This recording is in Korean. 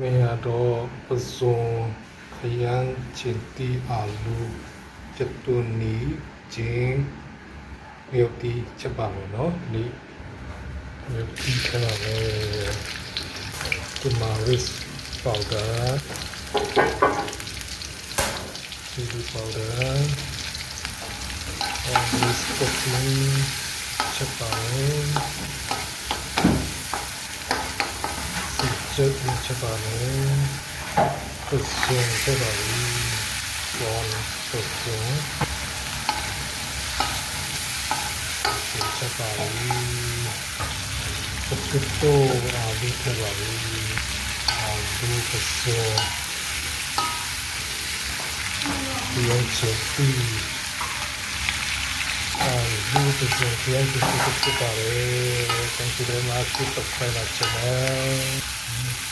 နေရတော့ပစုံခရမ်းချင်တီအာလူကျက်တူနီဂျင်းမြုပ်တီချက်ပါမယ်နော်ဒီမြုပ်တီချက်ပါမယ်တူမာရစ်ပေါဒါချီလီပေါဒါအော်ဒီစကောပင်းချက်ပါမယ် 저, 저반에 흑승 저반이 원 흑승 저반이 흑도 아비 저반이 아비 흑승 비영체띠 아비 흑승 비영체띠 흑도 바래 Thank you very much. Please subscribe our channel.